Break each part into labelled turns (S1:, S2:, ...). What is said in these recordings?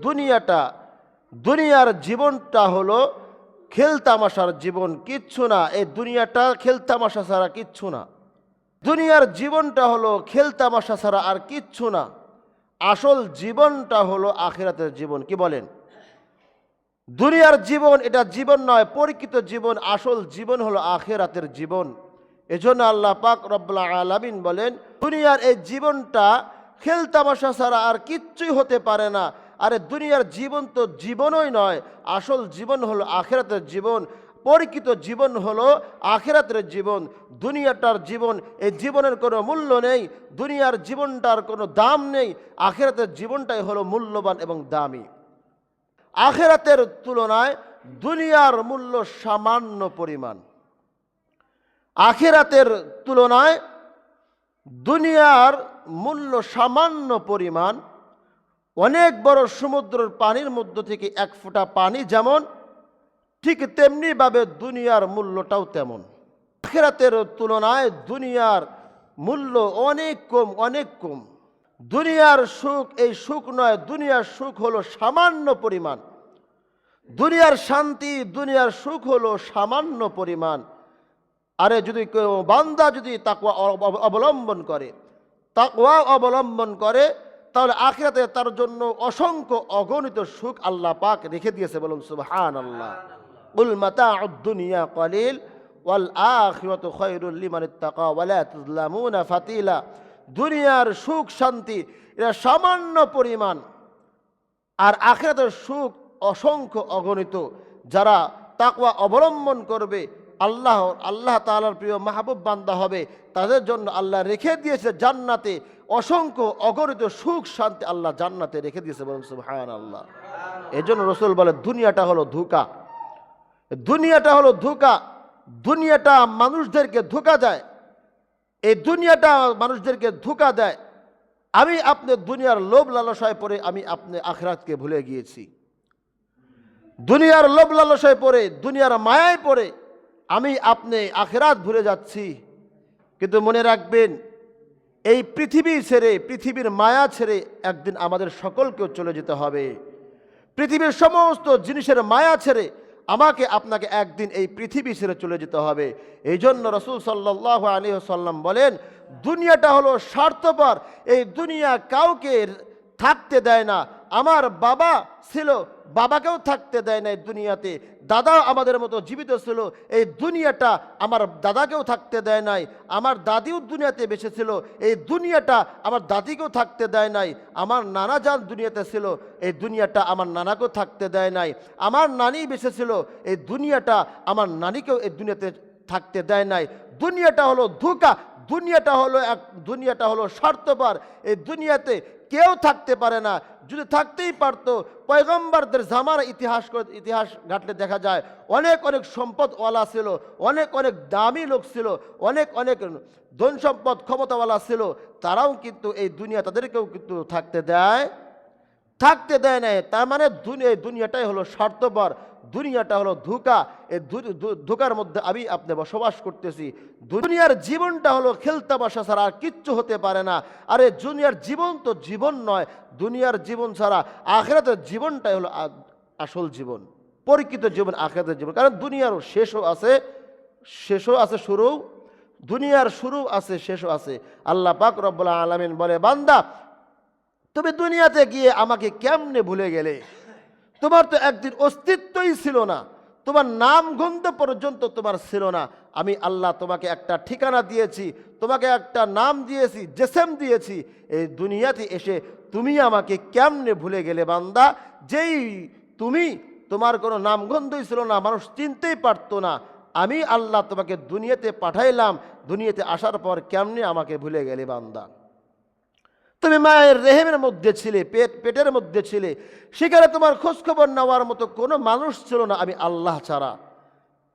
S1: দুনিয়াটা, দুনিয়ার জীবনটা হলো খেলতামাশার জীবন, কিচ্ছু না। এই দুনিয়াটা খেলতামাশা ছাড়া কিচ্ছু না। দুনিয়ার জীবনটা হলো খেলতামাশা ছাড়া আর কিচ্ছু না। আসল জীবনটা হলো আখিরাতের জীবন। কি বলেন? দুনিয়ার জীবন এটা জীবন নয় পরিচিত জীবন। আসল জীবন হলো আখেরাতের জীবন। এজন্য আল্লাহ পাক রব্লা আলামিন বলেন, দুনিয়ার এই জীবনটা খেলতামাশা ছাড়া আর কিচ্ছুই হতে পারে না। আরে দুনিয়ার জীবন তো জীবনই নয়। আসল জীবন হলো আখেরাতের জীবন। পরিচিত জীবন হলো আখেরাতের জীবন। দুনিয়াটার জীবন, এই জীবনের কোনো মূল্য নেই। দুনিয়ার জীবনটার কোনো দাম নেই। আখেরাতের জীবনটাই হলো মূল্যবান এবং দামি। আখেরাতের তুলনায় দুনিয়ার মূল্য সামান্য পরিমাণ। আখেরাতের তুলনায় দুনিয়ার মূল্য সামান্য পরিমাণ অনেক বড় সমুদ্রের পানির মধ্য থেকে এক ফোঁটা পানি যেমন, ঠিক তেমনিভাবে দুনিয়ার মূল্যটাও তেমন। আখেরাতের তুলনায় দুনিয়ার মূল্য অনেক কম অনেক কম। দুনিয়ার সুখ, এই সুখ নয়, দুনিয়ার সুখ হলো সামান্য পরিমাণ। দুনিয়ার শান্তি, দুনিয়ার সুখ হলো সামান্য পরিমাণ। আরে যদি কেউ বান্দা যদি তাকওয়া অব- অবলম্বন করে, তাকওয়া অবলম্বন করে তাহলে আখিরাতে তার জন্য অসংখ্য অগণিত সুখ আল্লাহ পাক রেখে দিয়েছে বলুন সুবহান আল্লাহ উল মাতা দুনিয়া কলিল, ওয়াল আখিরাতু খায়রুল লিমান ইত্তাকা, ওয়ালা তুজলামুনা ফাতিলা। দুনিয়ার সুখ, শান্তি এটা সামান্য পরিমাণ। আর আখেরাতের সুখ অসংখ্য অগণিত, যারা তাকওয়া অবলম্বন করবে আল্লাহ আল্লাহ তাআলার প্রিয় মাহবুব বান্দা হবে। তাদের জন্য আল্লাহ রেখে দিয়েছে জান্নাতে অসংখ্য অগণিত সুখ শান্তি আল্লাহ জান্নাতে রেখে দিয়েছে বলুন সুবহান আল্লাহ এই জন্য রসুল বলে, দুনিয়াটা হলো ধোকা। দুনিয়াটা হলো ধোকা। দুনিয়াটা মানুষদেরকে ধোকা দেয়। এই দুনিয়াটা মানুষদেরকে ধোকা দেয়। আমি আপনি দুনিয়ার লোভ লালসায় পড়ে আমি আপনি আখরাতকে ভুলে গিয়েছি। দুনিয়ার লোভ লালসায় পড়ে, দুনিয়ার মায়ায় পড়ে আমি আপনি আখেরাত ভুলে যাচ্ছি, কিন্তু মনে রাখবেন, এই পৃথিবী ছেড়ে, পৃথিবীর মায়া ছেড়ে একদিন আমাদের সকলকেও চলে যেতে হবে। পৃথিবীর সমস্ত জিনিসের মায়া ছেড়ে আমাকে আপনাকে একদিন এই পৃথিবী ছেড়ে চলে যেতে হবে। এই জন্য রসুল সাল্লাহ আলী সাল্লাম বলেন, দুনিয়াটা হলো স্বার্থপর, এই দুনিয়া কাউকে থাকতে দেয় না। আমার বাবা ছিল বাবাকেও থাকতে দেয় না এই দুনিয়াতে। দাদা আমাদের মতো জীবিত ছিল, এই দুনিয়াটা আমার দাদাকেও থাকতে দেয় নাই, আমার দাদিও দুনিয়াতে বেঁচে ছিল, এই দুনিয়াটা আমার দাদিকেও থাকতে দেয় নাই, আমার নানা যান দুনিয়াতে ছিল, এই দুনিয়াটা আমার নানাকেও থাকতে দেয় নাই, আমার নানি বেঁচে ছিল, এই দুনিয়াটা আমার নানিকেও এই দুনিয়াতে থাকতে দেয় নাই। দুনিয়াটা হলো ধোকা দুনিয়াটা হলো এক, দুনিয়াটা হলো স্বার্থপর। এই দুনিয়াতে কেউ থাকতে পারে না। যদি থাকতেই পারতো, পয়গম্বরদের জামার ইতিহাস ইতিহাস ঘাটলে দেখা যায়, অনেক অনেক সম্পদওয়ালা ছিল, অনেক অনেক দামি লোক ছিল, অনেক অনেক ধন সম্পদ ক্ষমতাওয়ালা ছিল, তারাও কিন্তু এই দুনিয়া তাদেরকেও কিন্তু থাকতে দেয়। থাকতে দেয় নাই। তার মানে দুনিয়া দুনিয়াটাই হলো স্বার্থপর। দুনিয়াটা হলো ধোকা। এই ধোকার মধ্যে আমি আপনি বসবাস করতেছি। দুনিয়ার জীবনটা হলো খেলতামাশা ছাড়া আর কিচ্ছু হতে পারে না। আরে দুনিয়ার জীবন তো জীবন নয়। দুনিয়ার জীবন ছাড়া আখেরাতের জীবনটাই হলো আসল জীবন। পরিচিত জীবন, আখেরাতের জীবন। কারণ দুনিয়ারও শেষও আছে শেষও আছে শুরু দুনিয়ার শুরু আছে, শেষও আছে। আল্লাহ পাক রব্বুল্লাহ আলমিন বলে, বান্দা, তুমি দুনিয়াতে গিয়ে আমাকে কেমনে ভুলে গেলে? তোমার তো একদিন অস্তিত্বই ছিল না। তোমার নাম গন্ধ পর্যন্ত তোমার ছিল না। আমি আল্লাহ তোমাকে একটা ঠিকানা দিয়েছি, তোমাকে একটা নাম দিয়েছি, জেসেম দিয়েছি। এই দুনিয়াতে এসে তুমি আমাকে কেমনে ভুলে গেলে বান্দা? যেই তুমি, তোমার কোনো নামগন্ধই ছিল না, মানুষ চিনতেই পারতো না। আমি আল্লাহ তোমাকে দুনিয়াতে পাঠাইলাম, দুনিয়াতে আসার পর কেমনে আমাকে ভুলে গেলে বান্দা? তুমি মায়ের রেহেমের মধ্যে ছিলে, পেট, পেটের মধ্যে ছিলে। সেখানে তোমার খোঁজখবর নেওয়ার মতো কোনো মানুষ ছিল না, আমি আল্লাহ ছাড়া।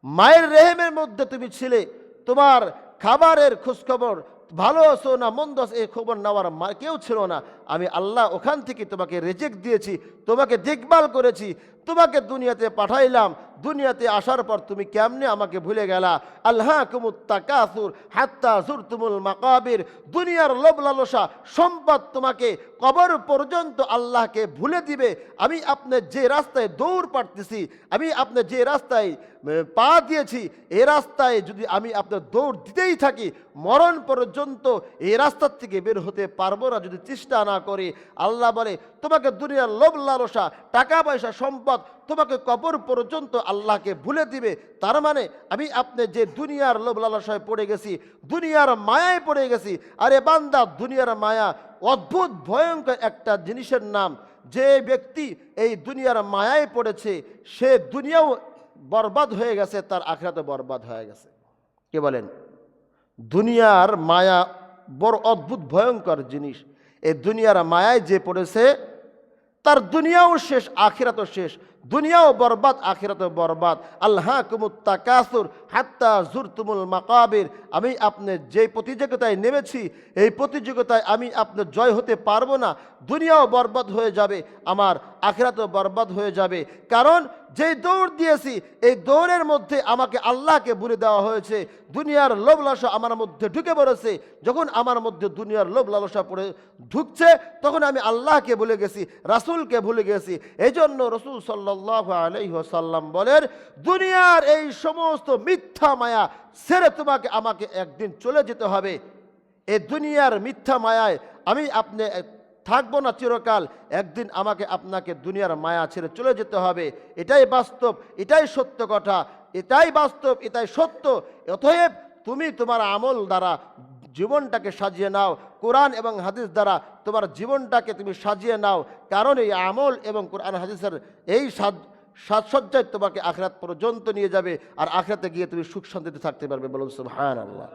S1: মায়ের রেহেমের মধ্যে তুমি ছিলে, তোমার খাবারের খোঁজখবর, ভালো আছো না মন্দ আছো এই খবর নেওয়ার মা- কেউ ছিল না। আমি আল্লাহ ওখান থেকে তোমাকে রেজেক্ট দিয়েছি, তোমাকে দেখভাল করেছি, তোমাকে দুনিয়াতে পাঠাইলাম। দুনিয়াতে আসার পর তুমি কেমনে আমাকে ভুলে গেলা? আল্লাহ কুমুত্তাকাসুর হাত্তা জুরতুমুল মাকাবির। দুনিয়ার লোভ লালসা সম্পদ তোমাকে কবর পর্যন্ত আল্লাহকে ভুলে দিবে। আমি আপনার যে রাস্তায় দৌড় পাড়তেছি আমি আপনার যে রাস্তায় পা দিয়েছি, এ রাস্তায় যদি আমি আপনার দৌড় দিতেই থাকি, মরণ পর্যন্ত এই রাস্তার থেকে বের হতে পারব না। যদি চেষ্টা না করি, আল্লাহ বলে, তোমাকে দুনিয়ার লোভ লালসা, টাকা পয়সা সম্পদ, তোমাকে কবর পর্যন্ত আল্লাহকে ভুলে দিবে। তার মানে আমি আপনি যে দুনিয়ার লোভ লালসায় পড়ে গেছি, দুনিয়ার মায়ায় পড়ে গেছি, আরে বান্দা, দুনিয়ার মায়া অদ্ভুত, ভয়ঙ্কর একটা জিনিসের নাম, যে ব্যক্তি এই দুনিয়ার মায়ায় পড়েছে, সে দুনিয়াও বরবাদ হয়ে গেছে, তার আখরাতে বরবাদ হয়ে গেছে। কে বলেন? দুনিয়ার মায়া বড় অদ্ভুত, ভয়ঙ্কর জিনিস। এই দুনিয়ার মায়ায় যে পড়েছে, তার দুনিয়াও শেষ, আখিরাতও শেষ। দুনিয়াও বরবাদ, আখিরাতও বরবাদ। আল্লাহ কুমুত্তা কাসুর হাত্তা জুরতুমুল মাকাবির। আমি আপনি যে প্রতিযোগিতায় নেমেছি, এই প্রতিযোগিতায় আমি আপনার জয় হতে পারব না। দুনিয়াও বরবাদ হয়ে যাবে, আমার আখিরাতও বরবাদ হয়ে যাবে। কারণ যেই দৌড় দিয়েছি, এই দৌড়ের মধ্যে আমাকে আল্লাহকে ভুলে দেওয়া হয়েছে, দুনিয়ার লোভ লালসা আমার মধ্যে ঢুকে পড়েছে। যখন আমার মধ্যে দুনিয়ার লোভ লালসা পড়ে, ঢুকছে, তখন আমি আল্লাহকে ভুলে গেছি, রাসূলকে ভুলে গেছি। এই জন্য রসুল সাল্লাহ বলেন, দুনিয়ার এই সমস্ত মিথ্যা মায়া ছেড়ে তোমাকে, আমাকে একদিন চলে যেতে হবে। এই দুনিয়ার মিথ্যা মায়ায় আমি আপনি, থাকব না চিরকাল। একদিন আমাকে আপনাকে দুনিয়ার মায়া ছেড়ে চলে যেতে হবে। এটাই বাস্তব, এটাই সত্য কথা, এটাই বাস্তব, এটাই সত্য। অতএব তুমি তোমার আমল দ্বারা জীবনটাকে সাজিয়ে নাও কোরআন এবং হাদিস দ্বারা তোমার জীবনটাকে তুমি সাজিয়ে নাও। কারণ এই আমল এবং কোরআন হাদিসের এই সাজ, সাজসজ্জায় তোমাকে আখরাত পর্যন্ত নিয়ে যাবে। আর আখরাতে গিয়ে তুমি সুখ শান্তিতে থাকতে পারবে বলুন সুহান আল্লাহ